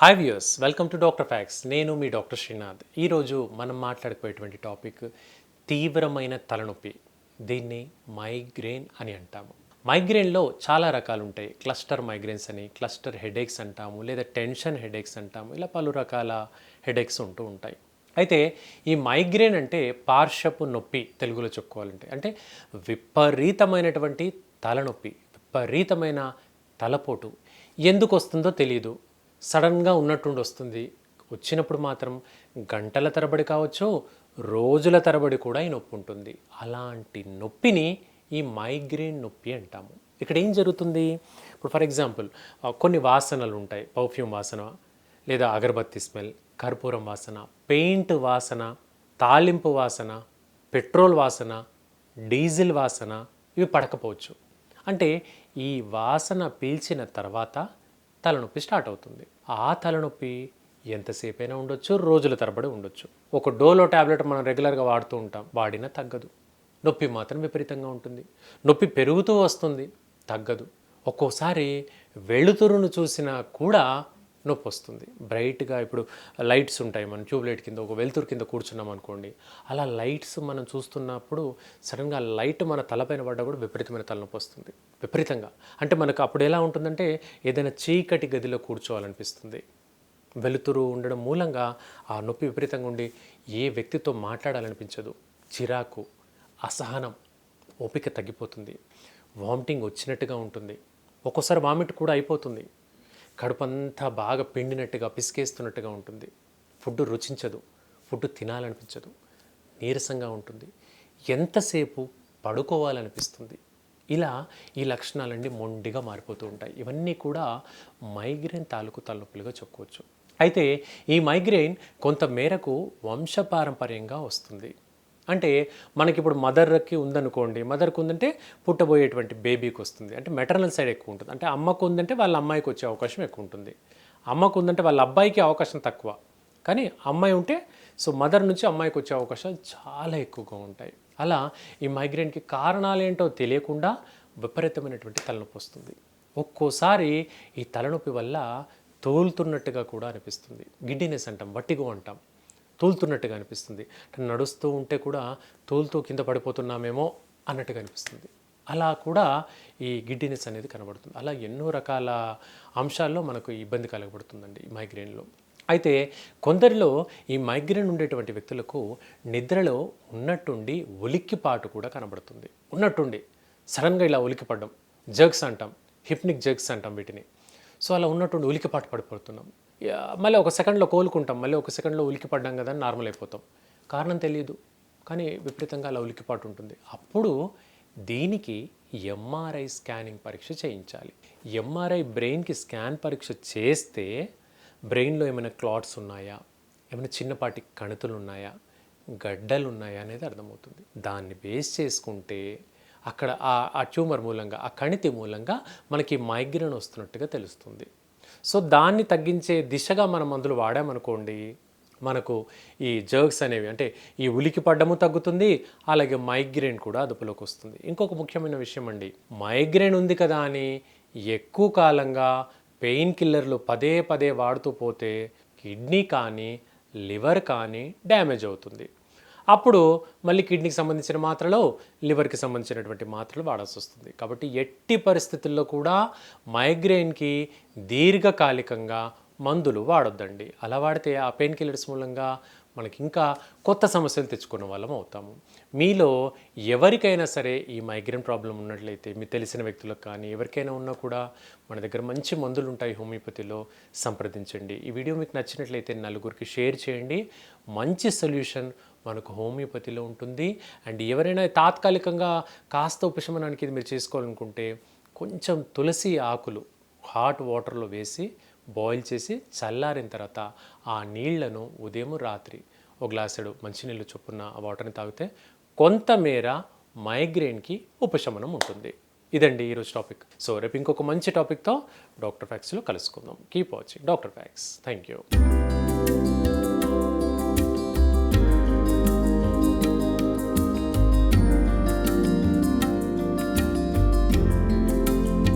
Hi views welcome to Doctor Facts నేను మీ doctor Srinath ఈరోజు మనం మాట్లాడుకునేటువంటి టాపిక్ తీవ్రమైన తలనొప్పి. దీన్ని మైగ్రేన్ అని అంటాము. మైగ్రేన్లో చాలా రకాలు ఉంటాయి. క్లస్టర్ మైగ్రేన్స్ అని క్లస్టర్ హెడేక్స్ అంటాము లేదా టెన్షన్ హెడేక్స్ అంటాము ఇలా పలు రకాల హెడేక్స్ ఉంటూ ఉంటాయి. అయితే ఈ మైగ్రేన్ అంటే పార్శ్వపు నొప్పి తెలుగులో చెప్పుకోవాలంటే. అంటే విపరీతమైనటువంటి తలనొప్పి విపరీతమైన తలపోటు. ఎందుకు వస్తుందో తెలియదు సడన్గా ఉన్నట్టుండి వస్తుంది. వచ్చినప్పుడు మాత్రం గంటల తరబడి కావచ్చు రోజుల తరబడి కూడా ఈ నొప్పి ఉంటుంది. అలాంటి నొప్పిని ఈ మైగ్రేన్ నొప్పి అంటాము. ఇక్కడ ఏం జరుగుతుంది? ఇప్పుడు ఫర్ ఎగ్జాంపుల్ కొన్ని వాసనలు ఉంటాయి. పర్ఫ్యూమ్ వాసన లేదా అగరబత్తి స్మెల్ కర్పూరం వాసన పెయింట్ వాసన తాలింపు వాసన పెట్రోల్ వాసన డీజిల్ వాసన ఇవి పడకపోవచ్చు. అంటే ఈ వాసన పీల్చిన తర్వాత తలనొప్పి స్టార్ట్ అవుతుంది. ఆ తలనొప్పి ఎంతసేపైనా ఉండొచ్చు రోజుల తరబడి ఉండొచ్చు. ఒక డోలో ట్యాబ్లెట్ మనం రెగ్యులర్గా వాడుతూ ఉంటాం వాడినా తగ్గదు. నొప్పి మాత్రం విపరీతంగా ఉంటుంది. నొప్పి పెరుగుతూ వస్తుంది తగ్గదు. ఒక్కోసారి వెలుతురును చూసినా కూడా నొప్పి వస్తుంది. బ్రైట్గా ఇప్పుడు లైట్స్ ఉంటాయి మనం ట్యూబ్ లైట్ కింద ఒక వెలుతురు కింద కూర్చున్నాం అనుకోండి. అలా లైట్స్ మనం చూస్తున్నప్పుడు సడన్గా లైట్ మన తలపైన పడ్డా కూడా విపరీతమైన తలనొప్పి వస్తుంది. విపరీతంగా. అంటే మనకు అప్పుడు ఎలా ఉంటుందంటే ఏదైనా చీకటి గదిలో కూర్చోవాలనిపిస్తుంది. వెలుతురు ఉండడం మూలంగా ఆ నొప్పి విపరీతంగా ఉండి ఏ వ్యక్తితో మాట్లాడాలనిపించదు. చిరాకు అసహనం ఓపిక తగ్గిపోతుంది. వామిటింగ్ వచ్చినట్టుగా ఉంటుంది. ఒక్కోసారి వామిట్ కూడా అయిపోతుంది. కడుపంతా బాగా పిండినట్టుగా పిసికేస్తున్నట్టుగా ఉంటుంది. ఫుడ్ రుచించదు ఫుడ్ తినాలనిపించదు నీరసంగా ఉంటుంది. ఎంతసేపు పడుకోవాలనిపిస్తుంది? ఇలా ఈ లక్షణాలన్నీ మొండిగా మారిపోతూ ఉంటాయి. ఇవన్నీ కూడా మైగ్రేన్ తాలూకు తలనొప్పులుగా చెప్పుకోవచ్చు. అయితే ఈ మైగ్రేన్ కొంత మేరకు వంశపారంపర్యంగా వస్తుంది. అంటే మనకి ఇప్పుడు మదర్కి ఉందనుకోండి మదర్కి ఉందంటే పుట్టబోయేటువంటి బేబీకి వస్తుంది. అంటే మెటర్నల్ సైడ్ ఎక్కువ ఉంటుంది. అంటే అమ్మకు ఉందంటే వాళ్ళ అమ్మాయికి వచ్చే అవకాశం ఎక్కువ ఉంటుంది. అమ్మకు ఉందంటే వాళ్ళ అబ్బాయికి అవకాశం తక్కువ. కానీ అమ్మాయి ఉంటే సో మదర్ నుంచి అమ్మాయికి వచ్చే అవకాశాలు చాలా ఎక్కువగా ఉంటాయి. అలా ఈ మైగ్రేన్కి కారణాలు ఏంటో తెలియకుండా విపరీతమైనటువంటి తలనొప్పి వస్తుంది. ఒక్కోసారి ఈ తలనొప్పి వల్ల తోలుతున్నట్టుగా కూడా అనిపిస్తుంది. గిడ్డినెస్ అంటాం వట్టిగో అంటాం. తూలుతున్నట్టుగా అనిపిస్తుంది. నడుస్తూ ఉంటే కూడా తూలుతూ కింద పడిపోతున్నామేమో అన్నట్టుగా అనిపిస్తుంది. అలా కూడా ఈ గిడ్డినెస్ అనేది కనబడుతుంది. అలా ఎన్నో రకాల అంశాల్లో మనకు ఇబ్బంది కలగబడుతుందండి ఈ మైగ్రేన్లో. అయితే కొందరిలో ఈ మైగ్రేన్ ఉండేటువంటి వ్యక్తులకు నిద్రలో ఉన్నట్టుండి ఉలిక్కిపాటు కూడా కనబడుతుంది. ఉన్నట్టుండి సడన్గా ఇలా ఉలికిపడడం జగ్స్ అంటాం హిప్నిక్ జగ్స్ అంటాం వీటిని. సో అలా ఉన్నట్టుండి ఉలికిపాటు పడిపోతున్నాం. మళ్ళీ ఒక సెకండ్లో కోలుకుంటాం మళ్ళీ ఒక సెకండ్లో ఉలికి పడ్డాం కదా అని నార్మల్ అయిపోతాం. కారణం తెలియదు కానీ విపరీతంగా అలా ఉలికిపాటు ఉంటుంది. అప్పుడు దీనికి ఎంఆర్ఐ స్కానింగ్ పరీక్ష చేయించాలి. ఎంఆర్ఐ బ్రెయిన్కి స్కాన్ పరీక్ష చేస్తే బ్రెయిన్లో ఏమైనా క్లాట్స్ ఉన్నాయా? ఏమైనా చిన్నపాటి కణుతులు ఉన్నాయా? గడ్డలు ఉన్నాయా అనేది అర్థమవుతుంది. దాన్ని బేస్ చేసుకుంటే అక్కడ ఆ ఆ ట్యూమర్ మూలంగా ఆ కణితి మూలంగా మనకి మైగ్రేన్ వస్తున్నట్టుగా తెలుస్తుంది. సో దాన్ని తగ్గించే దిశగా మనం మందులు వాడామనుకోండి మనకు ఈ జర్గ్స్ అనేవి అంటే ఈ ఉలికి పడ్డము తగ్గుతుంది అలాగే మైగ్రేన్ కూడా అదుపులోకి వస్తుంది. ఇంకొక ముఖ్యమైన విషయం అండి మైగ్రేన్ ఉంది కదా అని ఎక్కువ కాలంగా పెయిన్ కిల్లర్లు పదే పదే వాడుతూ పోతే కిడ్నీ కానీ లివర్ కానీ డ్యామేజ్ అవుతుంది. అప్పుడు మళ్ళీ కిడ్నీకి సంబంధించిన మాత్రలో లివర్కి సంబంధించినటువంటి మాత్రలు వాడాల్సి వస్తుంది. కాబట్టి ఎట్టి పరిస్థితుల్లో కూడా మైగ్రెయిన్కి దీర్ఘకాలికంగా మందులు వాడొద్దండి. అలా వాడితే ఆ పెయిన్ కిల్లర్స్ మూలంగా మనకి ఇంకా కొత్త సమస్యలు తెచ్చుకున్న వాళ్ళం అవుతాము. మీలో ఎవరికైనా సరే ఈ మైగ్రేన్ ప్రాబ్లం ఉన్నట్లయితే మీ తెలిసిన వ్యక్తులకు కానీ ఎవరికైనా ఉన్నా కూడా మన దగ్గర మంచి మందులు ఉంటాయి హోమియోపతిలో సంప్రదించండి. ఈ వీడియో మీకు నచ్చినట్లయితే నలుగురికి షేర్ చేయండి. మంచి సొల్యూషన్ మనకు హోమియోపతిలో ఉంటుంది. అండ్ ఎవరైనా తాత్కాలికంగా కాస్త ఉపశమనానికి ఇది మీరు చేసుకోవాలనుకుంటే కొంచెం తులసి ఆకులు హాట్ వాటర్లో వేసి బాయిల్ చేసి చల్లారిన తర్వాత ఆ నీళ్ళను ఉదయం రాత్రి ఒక గ్లాసుడు మంచినీళ్ళు చొప్పున ఆ వాటర్ని తాగితే కొంతమేర మైగ్రేన్కి ఉపశమనం ఉంటుంది. ఇదండి ఈరోజు టాపిక్. సో రేపు ఇంకొక మంచి టాపిక్తో డాక్టర్ ఫ్యాక్స్లో కలుసుకుందాం. Keep watching Doctor Facts. Thank you